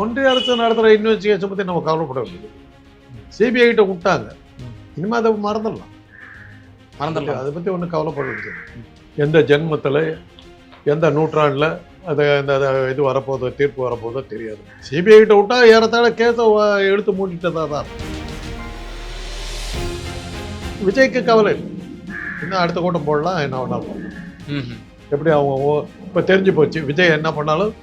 ஒன்றிய அரசு நடத்துகிற இன்வெஸ்டிகேஷன் பற்றி நம்ம கவலைப்பட வேண்டியது சிபிஐ கிட்ட விட்டாங்க இனிமேல் அதை மறந்துடலாம். மறந்துடலாம். அதை பற்றி ஒன்றும் கவலைப்பட வேண்டியது எந்த ஜென்மத்தில் எந்த நூற்றாண்டில் அது அது இது வரப்போதோ தீர்ப்பு வரப்போதோ தெரியாது. சிபிஐ கிட்ட விட்டா ஏறத்தாழ கேஸை எடுத்து மூடிட்டதாக தான். விஜய்க்கு கவலை இன்னும் அடுத்த கூட்டம் போடலாம் என்ன வேணாலும். எப்படி அவங்க இப்போ தெரிஞ்சு போச்சு. விஜய் என்ன பண்ணாலும்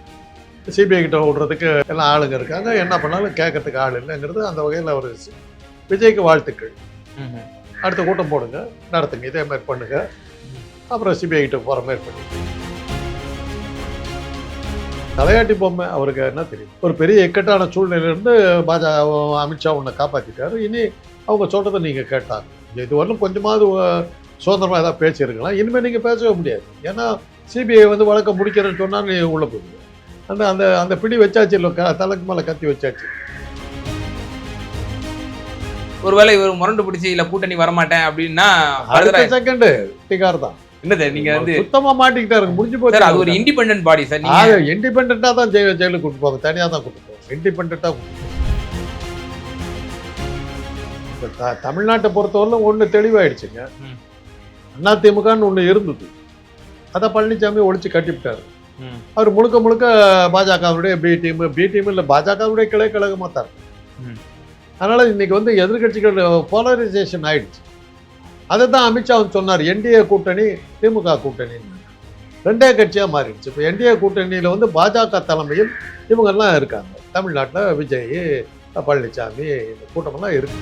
சிபிஐ கிட்ட விடுறதுக்கு எல்லாம் ஆளுங்க இருக்காங்க. என்ன பண்ணாலும் கேட்கறதுக்கு ஆள் இல்லைங்கிறது அந்த வகையில் ஒரு சி- விஜய்க்கு வாழ்த்துக்கள். அடுத்த கூட்டம் போடுங்க நடத்துங்க இதே மாதிரி பண்ணுங்க. அப்புறம் சிபிஐ கிட்ட போகிற மாதிரி பண்ணுங்க தலையாட்டி பொம்மை அவருக்கு என்ன தெரியும்? ஒரு பெரிய இக்கட்டான சூழ்நிலையிலிருந்து பாஜக அமித்ஷா உன்னை காப்பாற்றிட்டாரு இனி அவங்க சொல்கிறத நீங்கள் கேட்டாங்க இது வரலும் கொஞ்சமாவது அஹ், சுதந்திரமா ஏதாவது பேசியிருக்கலாம். இனிமேல் நீங்கள் பேசவே முடியாது. ஏன்னா சிபிஐ வந்து வழக்கம் முடிக்கிறேன்னு சொன்னால் நீ உள்ளே போயிடுங்க அந்த அந்த அந்த பிடி வச்சாச்சு இல்லை தலைக்கு மேலே கத்தி வச்சாச்சு. ஒருவேளை இவர் முரண்டு பிடிச்சி இல்ல கூட்டணி வரமாட்டேன் அப்படின்னா அடுத்த செகண்டு திகார் தான். என்னது நீங்க வந்து சுத்தமா மாட்டிக்கிட்டாரு முடிஞ்சு சார் அது ஒரு போச்சு இண்டிபெண்டன்ட் பாடி சார் நீங்க அது இண்டிபெண்டா தான் ஜெய ஜெயிலுக்கு கூட்டு போவாங்க தனியா தான் கூட்டு போவாங்க. இண்டிபெண்டா தமிழ்நாட்டை பொறுத்தவரையிலும் ஒண்ணு தெளிவாயிடுச்சுங்க. அதிமுகன்னு ஒண்ணு இருந்தது. அதை பழனிசாமி ஒழிச்சு கட்டிவிட்டாரு. அவர் முழுக்க முழுக்க பாஜகவுடைய பி டீம் பி டீம் இல்லை பாஜகவுடைய கிளை கழகமாக தான். அதனால இன்னைக்கு வந்து எதிர்கட்சிகள் போலரைசேஷன் ஆயிடுச்சு. அதை தான் அமித்ஷா வந்து சொன்னார் என்டிஏ கூட்டணி திமுக கூட்டணி. ரெண்டே கட்சியாக மாறிடுச்சு. இப்போ என்டிஏ கூட்டணியில் வந்து பாஜக தலைமையில் இவங்கெல்லாம் இருக்காங்க. தமிழ்நாட்டில் விஜய் பழனிசாமி இந்த கூட்டமெல்லாம் இருக்கு.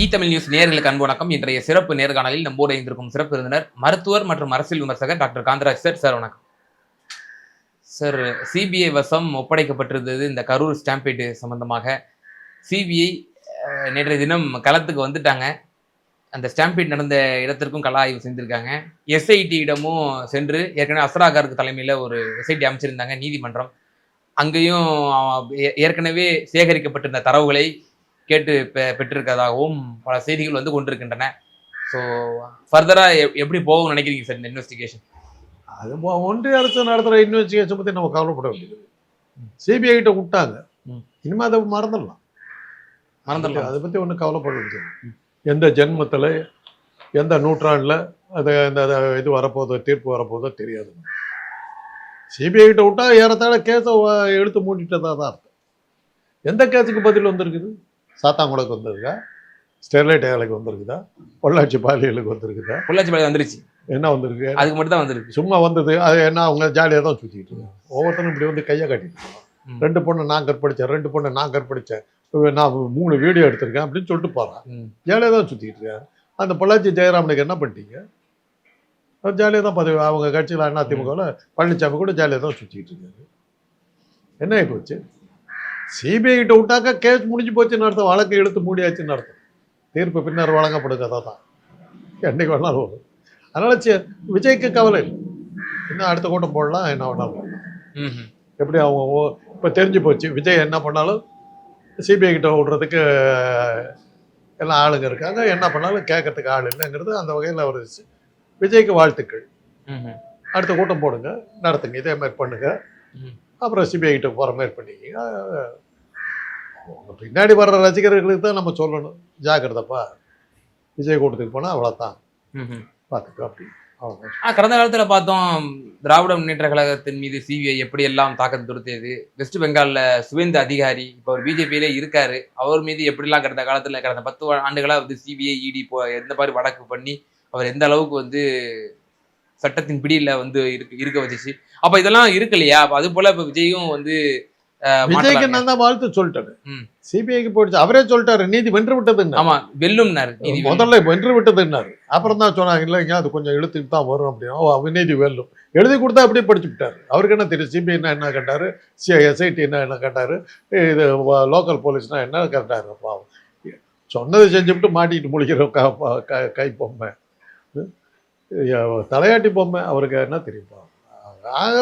இ தமிழ் நியூஸ் நேர்களுக்கு அன்பு வணக்கம். இன்றைய சிறப்பு நேர்காணலில் நம்மோடு இணைந்திருக்கும் சிறப்பு விருந்தினர் மருத்துவர் மற்றும் அரசியல் விமர்சகர் டாக்டர் காந்தராஜ் சார். சார் வணக்கம். சார் சிபிஐ வசம் ஒப்படைக்கப்பட்டிருந்தது இந்த கரூர் ஸ்டாம்பேடு சம்பந்தமாக. சிபிஐ நேற்றைய தினம் களத்துக்கு வந்துட்டாங்க. அந்த ஸ்டாம்பேட் நடந்த இடத்திற்கும் கலா ஆய்வு செஞ்சுருக்காங்க எஸ்ஐடியிடமும் சென்று ஏற்கனவே அசராகாருக்கு தலைமையில் ஒரு எஸ்ஐடி அமைச்சிருந்தாங்க நீதிமன்றம். அங்கேயும் ஏ- ஏற்கனவே சேகரிக்கப்பட்டிருந்த தரவுகளை கேட்டு பெ பெற்றிருக்கதாகவும் பல செய்திகள் வந்து கொண்டிருக்கின்றன. ஸோ ஃபர்தராக எப்படி போகும்னு நினைக்கிறீங்க சார் இந்த இன்வெஸ்டிகேஷன் அது ஒன்றிய அரசு நடத்துகிற இன்வெஸ்டிகேஷன் பற்றி நம்ம கவலைப்பட வேண்டியது சிபிஐ கிட்ட விட்டாங்க. இனிமேல் அதை மறந்துடலாம். மறந்துடலாம். அதை பற்றி ஒன்றும் கவலைப்பட வேண்டியது எந்த ஜென்மத்தில் எந்த நூற்றாண்டில் அது அது இது வரப்போதோ தீர்ப்பு வரப்போதோ தெரியாது. சிபிஐ கிட்ட விட்டா ஏறத்தாழ கேஸை எடுத்து மூடிட்டதாக தான் அர்த்தம். எந்த கேஸுக்கு பதில் வந்திருக்குது? சாத்தாங்குளக்கு வந்திருக்கா? ஸ்டெர்லைட் ஆலைக்கு வந்திருக்குதா? பொள்ளாச்சி பாலியலுக்கு வந்திருக்குதா? பொள்ளாச்சி பாளையம் வந்துருச்சு. என்ன வந்திருக்கு? அதுக்கு மட்டும் தான் வந்திருக்கு. சும்மா வந்தது அது என்ன அவங்க ஜாலியாக தான் சுற்றிட்டு இருக்காங்க. ஒவ்வொருத்தரும் இப்படி வந்து கையை காட்டிட்டு. ரெண்டு பொண்ணு நான் கற்பழிச்சேன் ரெண்டு பொண்ணு நான் இப்ப நான் மூணு வீடியோ எடுத்திருக்கேன் அப்படின்னு சொல்லிட்டு போகிறான். ஜாலியாக தான் சுற்றிட்டு இருக்காங்க. அந்த பொள்ளாச்சி ஜெயராமனுக்கு என்ன பண்ணிட்டீங்க? ஜாலியாக தான் பதவி அவங்க கட்சியில் அண்ணா திமுகவில் பழனிசாமி கூட ஜாலியாக தான் சுற்றிட்டு இருக்காரு. என்ன ஆகி போச்சு? சிபிஐ கிட்ட விட்டாக்கா கேஸ் முடிஞ்சு போச்சுன்னு அர்த்தம். வழக்கை இழுத்து மூடியாச்சுன்னு அர்த்தம். தீர்ப்பு பின்னர் வழங்கப்படும் கதை தான் என்னைக்கு வேணாலும் வரும். அதனால விஜய்க்கு கவலை இல்லை. இன்னும் அடுத்த கூட்டம் போடலாம் என்ன வேணாலும் போடலாம். எப்படி அவங்க இப்போ தெரிஞ்சு போச்சு. விஜய் என்ன பண்ணாலும் சிபிஐ கிட்ட விடுறதுக்கு எல்லாம் ஆளுங்க இருக்காங்க. என்ன பண்ணாலும் கேட்கறதுக்கு ஆள் இல்லைங்கிறது அந்த வகையில் சி- விஜய்க்கு வாழ்த்துக்கள். அடுத்த கூட்டம் போடுங்க நடத்துங்க. இதே மாதிரி பண்ணுங்க. அப்புறம் சிபிஐ கிட்ட போகிற மாதிரி பண்ணிக்கிங்க. பின்னாடி வர்ற ரசிகர்களுக்கு தான் நம்ம சொல்லணும். ஜாக்கிரதப்பா. விஜய் கூட்டத்துக்கு போனால் அவ்வளோதான். பார்த்துக்கோ அப்படி. அவ்வளோதான் ஆ, கடந்த காலத்துல பார்த்தோம் திராவிட முன்னேற்ற கழகத்தின் மீது சிபிஐ எப்படி எல்லாம் தாக்கத்தை தொடுத்தியது வெஸ்ட் பெங்கால்ல சுவேந்த அதிகாரி இப்போ அவர் பிஜேபியிலே இருக்காரு. அவர் மீது எப்படிலாம் கடந்த காலத்துல கடந்த பத்து வா- ஆண்டுகளா வந்து சிபிஐ இடி இப்போ எந்த மாதிரி வழக்கு பண்ணி அவர் எந்த அளவுக்கு வந்து சட்டத்தின் பிடியில வந்து இருக்கு இருக்க வச்சுச்சு. அப்ப இதெல்லாம் இருக்கு இல்லையா அது போல இப்ப விஜயும் வந்து விஜய்க்கு. நான் தான் வாழ்த்து சொல்லிட்டேன் ம். சிபிஐக்கு போயிடுச்சு. அவரே சொல்லிட்டாரு நீதி வென்று விட்டதுன்னு ஆமா வெல்லும்னாரு நீதி வெல்லும். முதல்ல வென்று விட்டதுன்னாரு அப்புறம் தான் சொன்னாங்க இல்லைங்க அது கொஞ்சம் இழுத்துட்டு தான் வரும் அப்படின்னு. அவிநீதி வெல்லும். எழுதி கொடுத்தா அப்படியே படிச்சு விட்டாரு. அவருக்கு என்ன தெரியும்? சிபிஐனா என்ன கேட்டாரு? எஸ்ஐடினா என்ன கேட்டாரு? இது லோக்கல் போலீஸ்னா என்ன கேட்டாரு? பாவம். சொன்னதை செஞ்சுவிட்டு மாட்டிக்கிட்டு முழிக்கிற க- பொம்மை தலையாட்டி பொம்மை அவருக்கு என்ன தெரியும். ஆக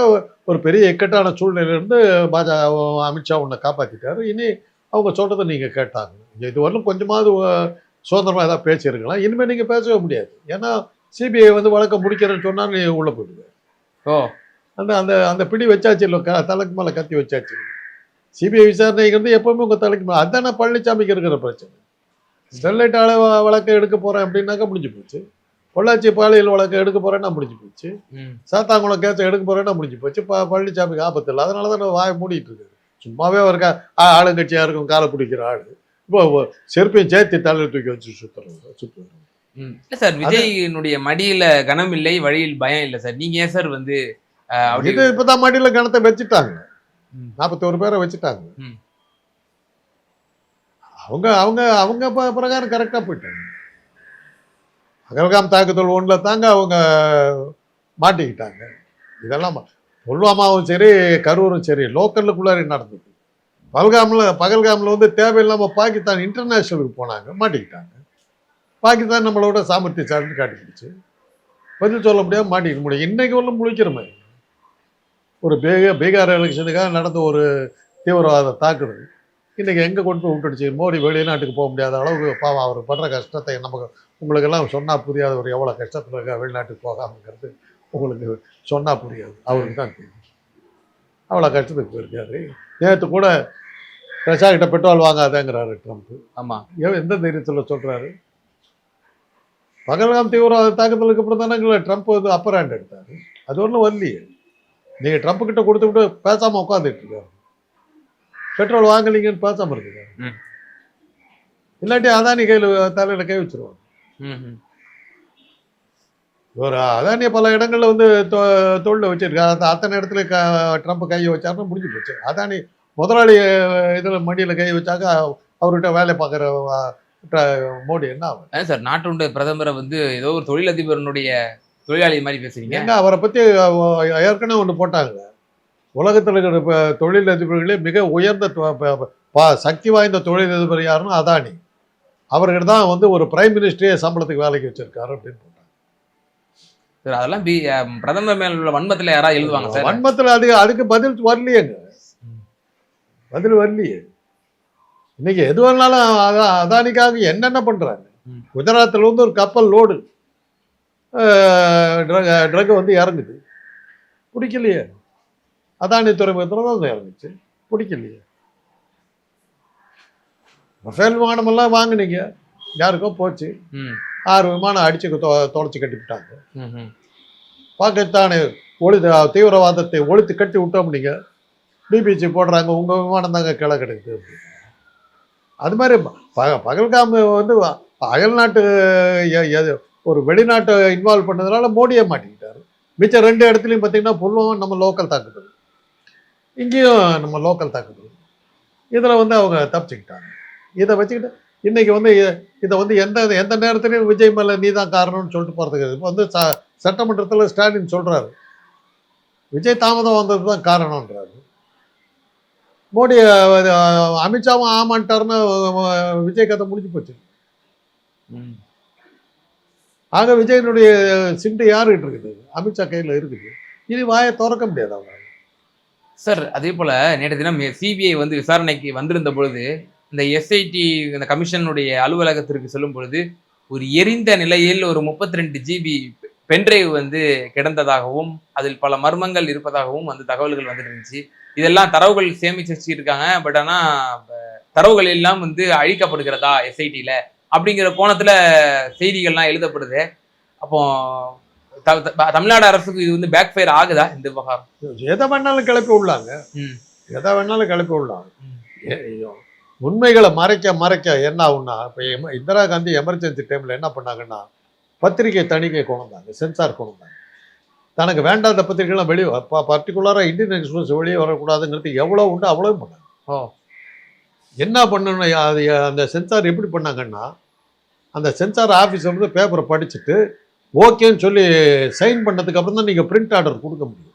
ஒரு பெரிய இக்கட்டான சூழ்நிலையிலிருந்து பாஜக அமித்ஷா உன்னை காப்பாற்றிட்டாரு இனி அவங்க சொல்கிறத நீங்கள் கேட்டாங்க. இது வரலும் கொஞ்சமாவது அஹ், சுதந்திரமா ஏதாவது பேசியிருக்கலாம். இனிமேல் நீங்கள் பேசவே முடியாது. ஏன்னா சிபிஐ வந்து வழக்கை முடிக்கிறேன்னு சொன்னா நீ உள்ள போயிடுவேன் ஓ. அந்த அந்த அந்த பிடி வச்சாச்சு இல்லை க தலைக்கு மேலே கத்தி வச்சாச்சு. சிபிஐ விசாரணைங்கிறது எப்பவுமே உங்கள் தலைக்கு மேலே அதானே பழனிசாமிக்கு இருக்கிற பிரச்சனை. ஸ்டெர்லைட் ஆலை வழக்கை எடுக்க போகிறேன் அப்படின்னாக்கா முடிஞ்சு போச்சு. பொள்ளாச்சி பாலியல் வழக்கை எடுக்க போகிறேன்னா முடிஞ்சு போச்சு. சாத்தாங்குளம் கேஸை எடுக்க போகிறேன்னா முடிஞ்சு போச்சு. பழனிசாமிக்கு ஆபத்து இல்லை. அதனால தான் வாயை மூடிட்டு இருக்காரு சும்மாவே ஒரு கா ஆ- ஆளுங்கட்சியாக இருக்கும் காலை பிடிக்கிற ஆள். இப்போ செருப்பையும் சேர்த்து தலையில் தூக்கி வச்சு சுற்றுறது ம். இல்ல சார் விஜயினுடைய மடியில கனம் இல்லை வழியில் பயம் இல்ல சார். நீங்க ஏன் சார் வந்து இது இப்பதான் மடியில கணத்தை வச்சுட்டாங்க. ம். நாற்பத்தோரு பேரை வச்சுட்டாங்க. அவங்க அவங்க அவங்க பிரகாரம் கரெக்டா போயிட்டாங்க. அகல்காம் தாக்குதல் ஒன்றில் தாங்க அவங்க மாட்டிக்கிட்டாங்க. இதெல்லாம் புல்வாமாவும் சரி கரூரும் சரி லோக்கல்லுக்குள்ளார நடந்தது? பல்காமில் பகல்காமில் வந்து தேவையில்லாமல் பாகிஸ்தான் இன்டர்நேஷ்னலுக்கு போனாங்க மாட்டிக்கிட்டாங்க. பாகிஸ்தான் நம்மளோட சாமர்த்தியசாலின்னு காட்டிக்கிடுச்சு. பதில் சொல்ல முடியாது மாட்டிக்க முடியும் இன்றைக்கு ஒன்றும் முழிக்கிறோமே. ஒரு பீக பீகார் எலெக்ஷனுக்காக நடந்த ஒரு தீவிரவாத தாக்குதல். இன்றைக்கி எங்கே கொண்டு போய் விட்டுடுச்சு? மோடி வெளிநாட்டுக்கு போக முடியாத அளவுக்கு பாவம் அவர் படுற கஷ்டத்தை நமக்கு உங்களுக்கெல்லாம் சொன்னால் புரியாத ஒரு எவ்வளோ கஷ்டத்தில் இருக்க வெளிநாட்டுக்கு போகாமங்கிறது. உங்களுக்கு சொன்னால் புரியாது. அவருக்கு தான் தெரியும். அவ்வளோ கஷ்டத்துக்கு போயிருக்காரு. நேற்று கூட ரஷ்யா கிட்ட பெட்ரோல் வாங்காதேங்கிறாரு ட்ரம்ப். ஆமா. ஏன் எந்த தைரியத்தில் சொல்கிறாரு பகல்காம் தீவிரவாத தாக்குதலுக்கு அப்புறம் தானே ட்ரம்ப் வந்து அப்பர் ஹேண்ட் எடுத்தாரு. அது ஒன்றும் வரலையே. நீங்கள் ட்ரம்ப் கிட்ட கொடுத்து விட்டு பேசாமல் உட்காந்துட்டு இருக்காரு. பெட்ரோல் வாங்கலீங்கன்னு பேசாமல் இருக்காரு. இல்லாட்டி அதானி கையில் தலையில் கை வச்சிருவாங்க. ஒரு அதானிய பல இடங்கள்ல வந்து தொ தொழில் வச்சிருக்காரு அத்தனை இடத்துல க ட்ரம்ப் கையை வச்சாருன்னா முடிஞ்சு போச்சு. அதானி முதலாளி இதில் மடியில் கை வச்சாக்க அவர்கிட்ட வேலை பார்க்குற மோடி என்ன ஆகும் அதான் சார் நாட்டுடைய பிரதமரை வந்து ஏதோ ஒரு தொழிலதிபரனுடைய தொழிலாளி மாதிரி பேசுறீங்க. ஏங்க அவரை பற்றி ஏற்கனவே ஒன்று போட்டாங்க. உலகத்தில் இருக்கிற இப்போ தொழிலதிபர்களே மிக உயர்ந்த சக்தி வாய்ந்த தொழிலதிபர் யாருன்னா அதானி. அவர்கிட்ட தான் வந்து ஒரு பிரைம் மினிஸ்டரே சம்பளத்துக்கு வேலைக்கு வச்சிருக்காரு அப்படின்னு போட்டாங்க. சார் அதெல்லாம் பி- பிரதமர் மேல உள்ள வன்மத்துல யாராவது எழுதுவாங்க சார்? வன்மத்தில் அது அதுக்கு பதில் வரலையேங்க. பதில் வரலையே. இன்னைக்கு எது வேணாலும் அதான் அதானிக்காக என்னென்ன பண்றாங்க? ம். குஜராத்தில் வந்து ஒரு கப்பல் லோடு ட்ரக் வந்து இறங்குது. பிடிக்கலையே. அதானி துறைமுகத்தில் தான் இறங்குச்சு. பிடிக்கலையே. ரஃபேல் விமானமெல்லாம் வாங்குனீங்க. யாருக்கோ போச்சு. ஆறு விமானம் அடிச்சு தொலைச்சி கட்டிவிட்டாங்க. பாகிஸ்தானு ஒளி தீவிரவாதத்தை ஒழித்து கட்டி விட்டோம் நீங்க. பிபிசி போடுறாங்க உங்க விமானம் தாங்க கிளை கிடைக்குது. அது மாதிரி ப பகல்காம் வந்து அயல்நாட்டு எ- எ- ஒரு வெளிநாட்டை இன்வால்வ் பண்ணதுனால மோடியே மாட்டிக்கிட்டாரு. மிச்சம் ரெண்டு இடத்துலையும் பார்த்தீங்கன்னா புல்வாமா நம்ம லோக்கல் தாக்குதல். இங்கேயும் நம்ம லோக்கல் தாக்குதல். இதில் வந்து அவங்க தப்பிச்சுக்கிட்டாங்க. இதை வச்சுக்கிட்டு இன்னைக்கு வந்து இதை வந்து எந்த எந்த நேரத்துலையும் விஜய் மேலே நீ தான் காரணம்னு சொல்லிட்டு போகிறதுக்கு இப்போ வந்து ச சட்டமன்றத்தில் ஸ்டாலின் சொல்றாரு. விஜய் தாமதம் வந்தது தான் காரணம்ன்றாரு. மோடி அமித்ஷாவும் ஆமான்ட்டாருன்னு விஜய் கதை முடிஞ்சு போச்சு. ஆக விஜயனுடைய சிண்டு யாருக்கிட்ட இருக்குது? அமித்ஷா கையில் இருக்குது. இனி வாயை திறக்க முடியாது அவங்க சார் அதே போல நேற்று தினம் சிபிஐ வந்து விசாரணைக்கு வந்திருந்த பொழுது இந்த எஸ்ஐடி இந்த கமிஷனுடைய அலுவலகத்திற்கு செல்லும் பொழுது ஒரு எரிந்த நிலையில் ஒரு முப்பத்தி ரெண்டு ஜிபி பென்ட்ரைவ் வந்து கிடந்ததாகவும் அதில் பல மர்மங்கள் இருப்பதாகவும் வந்து தகவல்கள் வந்துட்டு இருந்துச்சு. இதெல்லாம் தரவுகள் சேமிச்சு வச்சிருக்காங்க. பட் ஆனா ப- தரவுகள் எல்லாம் வந்து அழிக்கப்படுகிறதா எஸ்ஐடியில அப்படிங்கிற கோணத்துல செய்திகள்லாம் எழுதப்படுது. அப்போ தமிழ்நாடு அரசுக்கு இது வந்து பேக் ஃபயர் ஆகுதா இந்த விவகாரம்? எதை வேணாலும் கிளப்பி விடலாங்க. ம். எதை வேணாலும் கிளப்பி விடலாம். ஐயோ. உண்மைகளை மறைக்க மறைக்க என்ன ஆகும்னா இப்போ இந்திரா காந்தி எமர்ஜென்சி டைமில் என்ன பண்ணாங்கன்னா பத்திரிகை தணிக்கை கொண்டு வந்தாங்க சென்சார் கொண்டு வந்தாங்க. தனக்கு வேண்டாத பத்திரிகைலாம் வெளியே பர்டிகுலராக இந்தியன் எக்ஸ்பிரஸ் வெளியே வரக்கூடாதுங்கிறது எவ்வளோ உண்டு அவ்வளோ பண்ணாங்க. என்ன பண்ணணும் அது அந்த சென்சார் எப்படி பண்ணாங்கன்னா அந்த சென்சார் ஆஃபீஸர் வந்து பேப்பரை படிச்சுட்டு ஓகேன்னு சொல்லி சைன் பண்ணதுக்கு அப்புறம் தான் நீங்கள் பிரிண்ட் ஆர்டர் கொடுக்க முடியும்.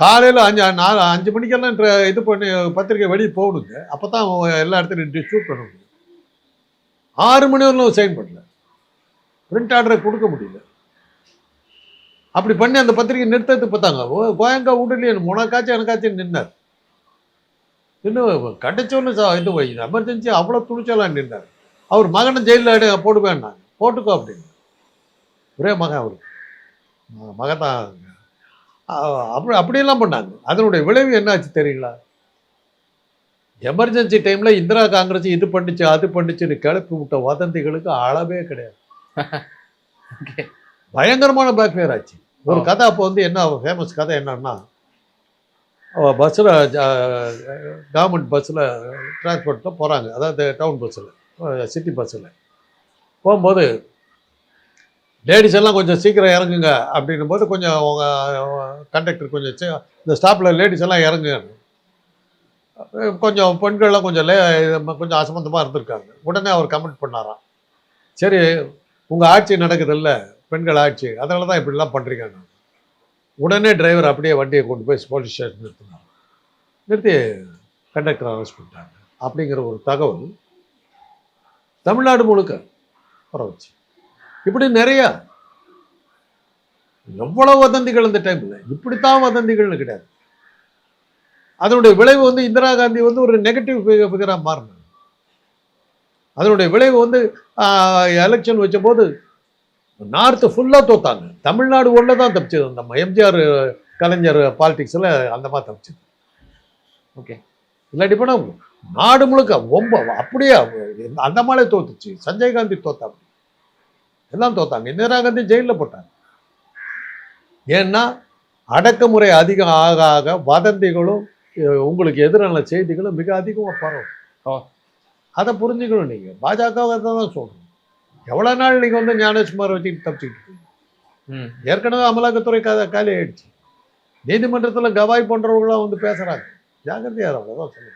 காலையில் அஞ்சு நாலு அஞ்சு மணிக்கெல்லாம் இது பண்ணி பத்திரிக்கை வெளியே போகணுங்க. அப்போ தான் எல்லா இடத்துலையும் டிஸ்ட்ரிபியூட் பண்ண முடியும். ஆறு மணி வரலும் சைன் பண்ணல. பிரிண்ட் ஆர்டரை கொடுக்க முடியல. அப்படி பண்ணி அந்த பத்திரிக்கை நிறுத்தத்துக்கு பார்த்தாங்க. ஓ கோயங்கா விடலையே உனக்காச்சும் எனக்காச்சும் நின்னார். இன்னும் கிடைச்சோன்னு இது எமர்ஜென்சி அவ்வளோ துணிச்சலாம் நின்றார் அவர் மகனை ஜெயிலில் போடுவேன்னாங்க. போட்டுக்கோ அப்படின்னு. ஒரே மகன் அவருக்கு மகன் தான் அப்படி அப்படியெல்லாம் பண்ணாங்க. அதனுடைய விளைவு என்னாச்சு தெரியுங்களா? எமர்ஜென்சி டைம்ல இந்திரா காங்கிரஸ் இது பண்ணிச்சு அது பண்ணிச்சுன்னு கிளப்பி விட்ட வதந்திகளுக்கு அளவே கிடையாது. பயங்கரமான பேக்ஃபயர் ஆச்சு. ஒரு. கதை அப்போ வந்து என்ன ஃபேமஸ் கதை என்னன்னா பஸ்ஸில் கவர்மெண்ட் பஸ்ஸில் டிரான்ஸ்போர்ட்டில் போகிறாங்க அதாவது டவுன் பஸ்ஸில் சிட்டி பஸ்ஸில் போகும்போது லேடிஸ் எல்லாம் கொஞ்சம் சீக்கிரம் இறங்குங்க அப்படின்னும் போது கொஞ்சம் அவங்க கண்டக்டர் கொஞ்சம் இந்த ஸ்டாப்பில் லேடிஸ் எல்லாம் இறங்குங்க. கொஞ்சம் பெண்கள்லாம் கொஞ்சம் லே கொஞ்சம் அசம்பந்தமாக இருந்திருக்காங்க. உடனே அவர் கமெண்ட் பண்ணாராம். சரி உங்கள் ஆட்சி நடக்குதுல்ல பெண்கள் ஆட்சி அதனால தான் இப்படிலாம் பண்ணுறீங்க உடனே டிரைவர் அப்படியே வண்டியை கொண்டு போய் போலீஸ் ஸ்டேஷன் நிறுத்தினார். நிறுத்தி கண்டக்டர் அரெஸ்ட் பண்ணிட்டாங்க. அப்படிங்கிற ஒரு தகவல் தமிழ்நாடு முழுக்க பரவச்சு. இப்படி நிறையா. எவ்வளவு வதந்திகள் இந்த டைம்ல இப்படித்தான் வதந்திகள்னு கிடையாது. அதனுடைய விளைவு வந்து இந்திரா காந்தி வந்து ஒரு நெகட்டிவ் ஃபிகராக மாறினாங்க அதனுடைய விளைவு வந்து எலெக்ஷன் வச்சபோது நார்த்து ஃபுல்லாக தோத்தாங்க. தமிழ்நாடு ஒன்றை தான் தப்பிச்சது. அந்த எம்ஜிஆர் கலைஞர் பாலிடிக்ஸில் அந்த மாதிரி தப்பிச்சது. ஓகே இல்லாட்டி போனால் நாடு முழுக்க ரொம்ப அப்படியே அந்த மாதிரி தோத்துச்சு. சஞ்சய் காந்தி தோத்தாங்க எல்லாம் தோத்தாங்க. இந்திரா காந்தி ஜெயிலில் போட்டாங்க. ஏன்னா அடக்குமுறை அதிகம் ஆக ஆக வதந்திகளும் உங்களுக்கு எதிரான செய்திகளும் மிக அதிகமாக. பரவும். அதை புரிஞ்சுக்கணும் நீங்கள் பாஜகவை தான் சொல்கிறோம் எவ்வளோ நாள் நீங்கள் வந்து ஞானேஷ்குமார் வச்சுக்கிட்டு தப்பிச்சுக்கிட்டு ஏற்கனவே அமலாக்கத்துறை கா காலி ஆயிடுச்சு. நீதிமன்றத்தில் கவாய் போன்றவங்களாம் வந்து பேசுகிறாங்க ஜாக்கிரதையார் அவ்வளோதான் சொல்லுங்க.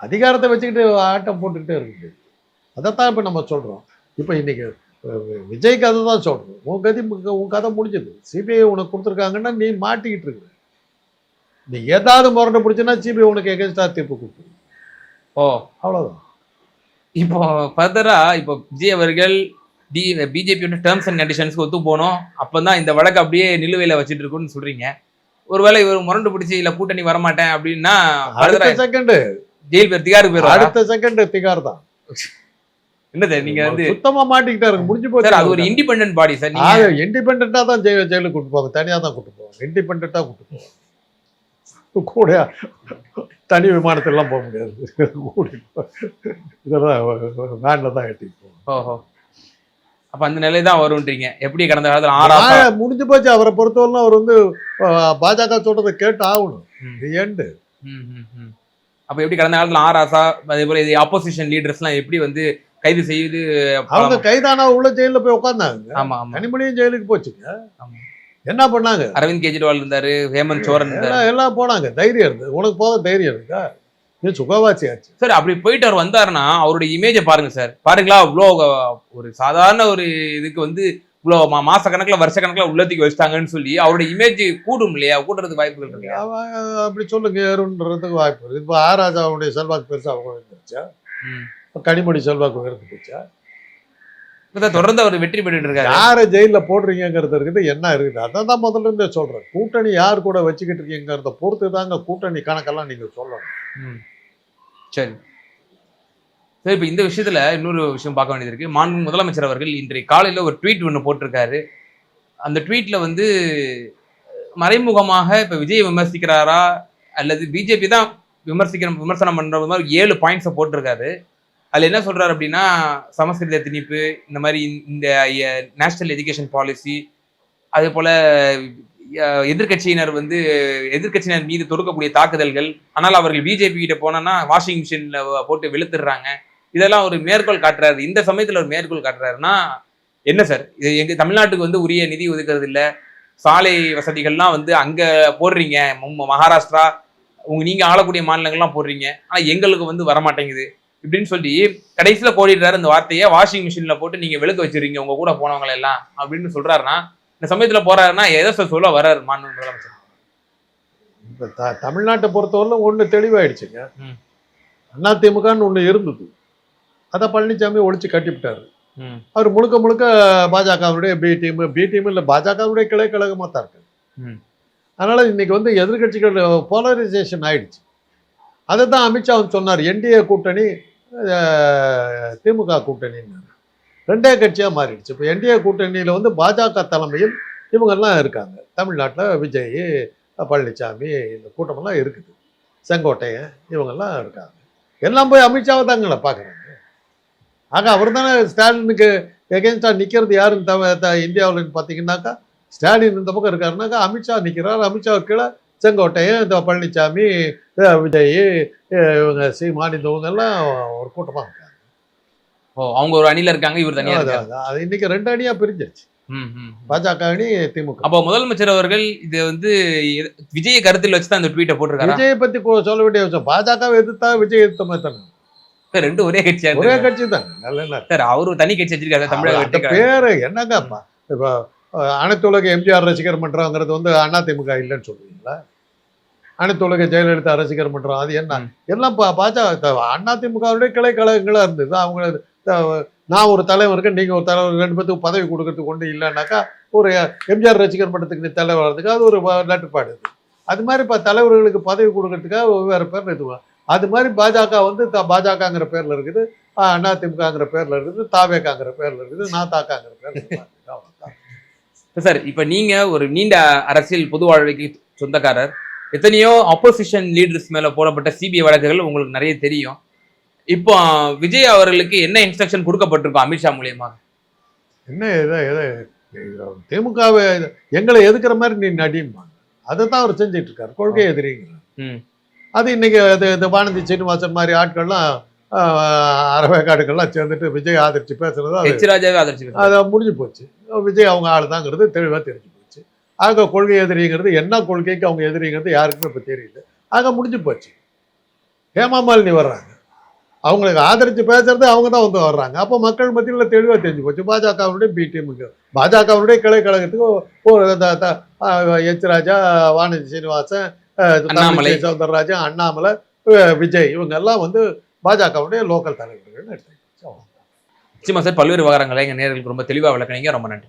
அதிகாரத்தை வச்சுக்கிட்டு ஆட்டம் போட்டுக்கிட்டே இருக்குது அதைத்தான் இப்போ நம்ம சொல்கிறோம் இப்போ இன்னைக்கு அஹ், விஜய் கதை தான் சொல்கிறோம் உன் கதி உன் கதை முடிஞ்சது. சிபிஐ உனக்கு கொடுத்துருக்காங்கன்னா நீ மாட்டிக்கிட்டு இருக்கிற நீ ஏதாவது முரண்டை பிடிச்சின்னா சிபிஐ உனக்கு எகென்ஸ்டாக தீர்ப்பு கொடுத்துரு ஓ அவ்வளோதான் இப்போ ஃபர்தரா இப்போ விஜய் அவர்கள் டி பிஜேபியோட டேர்ம்ஸ் அண்ட் கண்டிஷன்ஸ்க்கு ஒத்து போனோம். அப்பதான் இந்த வழக்கு அப்படியே நிலுவையில வச்சுட்டு இருக்குன்னு சொல்றீங்க. ஒருவேளை இவர் முரண்டு பிடிச்சி இல்ல கூட்டணி வரமாட்டேன் அப்படின்னா அடுத்த செகண்ட் ஜெயில் பேர் திகாருக்கு போயிருவாரா அடுத்த செகண்ட் திகார் தான். என்னது நீங்க வந்து சுத்தமா மாட்டிக்கிட்டாரு முடிஞ்சு சார் அது ஒரு போச்சு இண்டிபெண்டன்ட் பாடி சார் நீங்க இண்டிபெண்டா தான் ஜெயில ஜெயிலுக்கு கூட்டு போவாங்க தனியா தான் கூட்டு போவாங்க. இண்டிபெண்டா கூட்டு போவாங்க. கூட தனி விமானத்திலாம் போக முடியாது. கூட்டிட்டு இதெல்லாம் வேன்ல தான் ஏற்றிட்டு போவாங்க. ஓஹோ. அப்ப அந்த நிலை தான் வரும்ன்றீங்க. எப்படி கடந்த காலத்துல ஆறா முடிஞ்சு போச்சு. அவரை பொறுத்தவரைக்கும் அவர் வந்து பாஜக சொல்றதை கேட்டு ஆகணும். ம். அப்ப எப்படி கடந்த காலத்துல ஆராசா அதே போல இது ஆப்போசிஷன் லீடர்ஸ் எல்லாம் எப்படி வந்து கைது செய்து அவங்க கைதானா உள்ள ஜெயில போய் உட்காந்தாங்க ஆமா ஆமா. கனிமொழியும் ஜெயிலுக்கு போச்சுங்க. ஆமா. என்ன பண்ணாங்க? அரவிந்த் கெஜ்ரிவால் இருந்தாரு ஹேமந்த் சோரன் எல்லாம் எல்லாம் போனாங்க. தைரியம் இருந்து உனக்கு போக தைரியம் இருக்கா? நீ சுகவாசி ஆச்சு. சார் அப்படி போயிட்டு அவர் வந்தாருன்னா அவருடைய இமேஜை பாருங்க சார். பாருங்களா இவ்வளோ ஒரு சாதாரண ஒரு இதுக்கு வந்து இவ்வளோ மா மாச கணக்குல வருஷ கணக்குல உள்ளத்துக்கு வச்சிட்டாங்கன்னு சொல்லி அவருடைய இமேஜ் கூடும் இல்லையா? கூட்டுறதுக்கு வாய்ப்புகள் இருக்கு? அப்படி சொல்லுங்க ஏறுன்றதுக்கு வாய்ப்பு இருக்கு. இப்போ ஆ ராஜாவுடைய செல்வாக்கு பெருசா அவங்க இருந்துச்சா இப்ப கனிமொழி செல்வாக்கு உயர்ந்து போச்சா? தொடர்ந்து அவர் வெற்றி பெற்றுட்டு இருக்காரு. யாரை ஜெயில போடுறீங்கிறது இருக்குது என்ன இருக்குது? அதை தான் முதல்ல இருந்தே சொல்றேன். கூட்டணி யார் கூட வச்சுக்கிட்டு இருக்கீங்கிறத பொறுத்து தாங்க கூட்டணி கணக்கெல்லாம் நீங்க சொல்லணும். சரி. சரி இப்போ இந்த விஷயத்துல இன்னொரு விஷயம் பார்க்க வேண்டியது இருக்கு. மாண்பு முதலமைச்சர் அவர்கள் இன்றைய காலையில ஒரு ட்வீட் ஒன்று போட்டிருக்காரு. அந்த ட்வீட்ல வந்து மறைமுகமாக இப்ப விஜய் விமர்சிக்கிறாரா? அல்லது பிஜேபி தான் விமர்சிக்கிற விமர்சனம் பண்ற மாதிரி ஏழு பாயிண்ட்ஸை போட்டிருக்காரு. அதில் என்ன சொல்கிறார் அப்படின்னா சமஸ்கிருத திணிப்பு இந்த மாதிரி இந்த நேஷனல் எஜுகேஷன் பாலிசி அதே போல் எதிர்கட்சியினர் எதிர்க்கட்சியினர் வந்து எதிர்க்கட்சியினர் மீது தொடுக்கக்கூடிய தாக்குதல்கள் ஆனால் அவர்கள் பிஜேபி கிட்ட போனோம்னா வாஷிங் மிஷினில் போட்டு வெளுத்துடுறாங்க. இதெல்லாம் ஒரு மேற்கோள் காட்டுறாரு. இந்த சமயத்தில் ஒரு மேற்கோள் காட்டுறாருன்னா என்ன சார்? இது எங்கள் தமிழ்நாட்டுக்கு வந்து உரிய நிதி ஒதுக்குறது இல்லை. சாலை வசதிகள்லாம் வந்து அங்கே போடுறீங்க. மகாராஷ்டிரா உங்க நீங்கள் ஆளக்கூடிய மாநிலங்கள்லாம் போடுறீங்க. ஆனால் எங்களுக்கு வந்து வரமாட்டேங்குது. இப்படின்னு சொல்லி கடைசியில கோடிடுறாரு இந்த வார்த்தையை. வாஷிங் மிஷின்ல போட்டு நீங்க வெளுக்க வச்சிருக்கீங்க உங்க கூட போனவங்க எல்லாம் அப்படின்னு சொல்றாருன்னா இந்த சமயத்துல போறாருன்னா எதை சார் சொல்ல வர்றாரு மாண்பு முதலமைச்சர். தமிழ்நாட்டை பொறுத்தவரை ஒன்று தெளிவாயிடுச்சுங்க. அதிமுகன்னு ஒன்று இருந்தது. அதை பழனிசாமி ஒழிச்சு கட்டிவிட்டாரு. அவர் முழுக்க முழுக்க பாஜகவுடைய பி டீம் பி டீம் இல்லை பாஜகவுடைய கிளை கழகமாக தான் இருக்கு. அதனால இன்னைக்கு வந்து எதிர்க்கட்சிகள் போலரைசேஷன் ஆயிடுச்சு. அதை தான் அமித்ஷா சொன்னார் என்டிஏ கூட்டணி திமுக கூட்டணின்னு ரெண்டே கட்சியாக மாறிடுச்சு. இப்போ என்டிஏ கூட்டணியில் வந்து பாஜக தலைமையில் இவங்கெல்லாம் இருக்காங்க. தமிழ்நாட்டில் விஜய் பழனிசாமி இந்த கூட்டமெல்லாம் இருக்குது. செங்கோட்டையன் இவங்கெல்லாம் இருக்காங்க. எல்லாம் போய் அமித்ஷாவை தாங்களே பார்க்குறாங்க ஆக அவர் தானே ஸ்டாலினுக்கு எகென்ஸ்டாக நிற்கிறது யாருன்னு த இந்தியாவில் பார்த்தீங்கன்னாக்கா ஸ்டாலின் இந்த பக்கம் இருக்காருனாக்கா அமித்ஷா நிற்கிறார் அமித்ஷா கீழே செங்கோட்டையன் இந்த பழனிசாமி விஜய் இவங்க சீமான் இந்தவங்க எல்லாம் ஒரு கூட்டமாக இருக்காங்க. ஓ அவங்க ஒரு அணில இருக்காங்க இவர் தனியா அது- இன்னைக்கு ரெண்டு அணியா பிரிஞ்சிருச்சு. பாஜக அணி திமுக. அப்போ முதலமைச்சர் அவர்கள் இது வந்து விஜயை கருத்தில் வச்சு தான் அந்த ட்வீட்டை போட்டிருக்காரு? விஜயை பத்தி சொல்ல வேண்டிய விஷயம் பாஜகவை எதிர்த்தா விஜய் எதிர்த்த மாதிரி தானே? ரெண்டு ஒரே கட்சியா ஒரே கட்சி தானே. நல்ல சார் அவரு தனி கட்சி வச்சிருக்காரு தமிழக பேரு என்னங்கப்பா? இப்போ அஹ், அனைத்து உலக எம்ஜிஆர் ரசிகர் மன்றங்கிறது வந்து அதிமுக இல்லைன்னு சொல்றீங்களா? அனைத்து உலக ஜெயலலிதா ரசிகர் மன்றம் அது என்ன. எல்லாம் பா- பாஜக அதிமுகவுடைய கிளை கழகங்களா இருந்தது. அவங்க நான் ஒரு தலைவருக்கு நீங்க ஒரு தலைவர் ரெண்டு பேத்துக்கு பதவி கொடுக்கறதுக்கு கொண்டு இல்லைன்னாக்கா ஒரு எம்ஜிஆர் ரசிகர் மன்றத்துக்கு நீ தலைவர் வர்றதுக்கு அது ஒரு லட்டுப்பாடு இது அது. மாதிரி இப்போ தலைவர்களுக்கு பதவி கொடுக்கறதுக்காக வெவ்வேறு பேர் இதுவா அது மாதிரி பாஜக வந்து த- பாஜகங்கிற பேர்ல இருக்குது. அதிமுகங்கிற பேர்ல இருக்குது. தாவேக்காங்கிற பேர்ல இருக்குது. நாதாக்காங்கிற பேர்ல இருக்குது. சார் இப்ப நீங்க ஒரு நீண்ட அரசியல் பொது வாழ்வைக்கு சொந்தக்காரர். எத்தனையோ அப்போசிஷன் லீடர்ஸ் மேல போடப்பட்ட சிபிஐ வழக்குகள் உங்களுக்கு நிறைய தெரியும். இப்போ விஜய் அவர்களுக்கு என்ன இன்ஸ்ட்ரக்ஷன் கொடுக்கப்பட்டிருக்கும் அமித்ஷா மூலியமா என்ன திமுகவை எங்களை எதுக்குற மாதிரி நீ நடிம்பாங்க. அதை தான் அவர் செஞ்சுட்டு இருக்காரு கொள்கை எதிரிங்கிறார் ம். அது இன்னைக்கு இது இந்த வானதி சீனிவாசன் மாதிரி ஆட்கள்லாம் ஆஹ், அறவேக்காடுகள்லாம் சேர்ந்துட்டு விஜய் ஆதரிச்சு பேசுறது அது முடிஞ்சு போச்சு. விஜய் அவங்க ஆள் தாங்கிறது தெளிவாக தெரிஞ்சு போச்சு. ஆக கொள்கை எதிரிங்கிறது என்ன கொள்கைக்கு அவங்க எதிரிங்கிறது யாருக்குமே இப்போ தெரியல. ஆக முடிஞ்சு போச்சு. ஹேமா மாலினி வர்றாங்க. அவங்களுக்கு ஆதரிச்சு பேசுறது அவங்க தான் வந்து வர்றாங்க. அப்போ மக்கள் மத்தியில் தெளிவாக தெரிஞ்சு போச்சு. பாஜகவுடைய பி டீமுக்கு பாஜகவுடைய கிளை கழகத்துக்கு ஒரு எச் ராஜா வானதி சீனிவாசன் ஆஹ் அண்ணாமலை. சவுந்தரராஜன் விஜய் இவங்க எல்லாம் வந்து பாஜகவுடைய லோக்கல் தலைவர்கள் எடுத்தாங்க நிச்சயமாக சார் பல்வேறு விவகாரங்களை எங்கள் நேர்களுக்கு ரொம்ப தெளிவா விளக்குனீங்க. ரொம்ப நன்றி.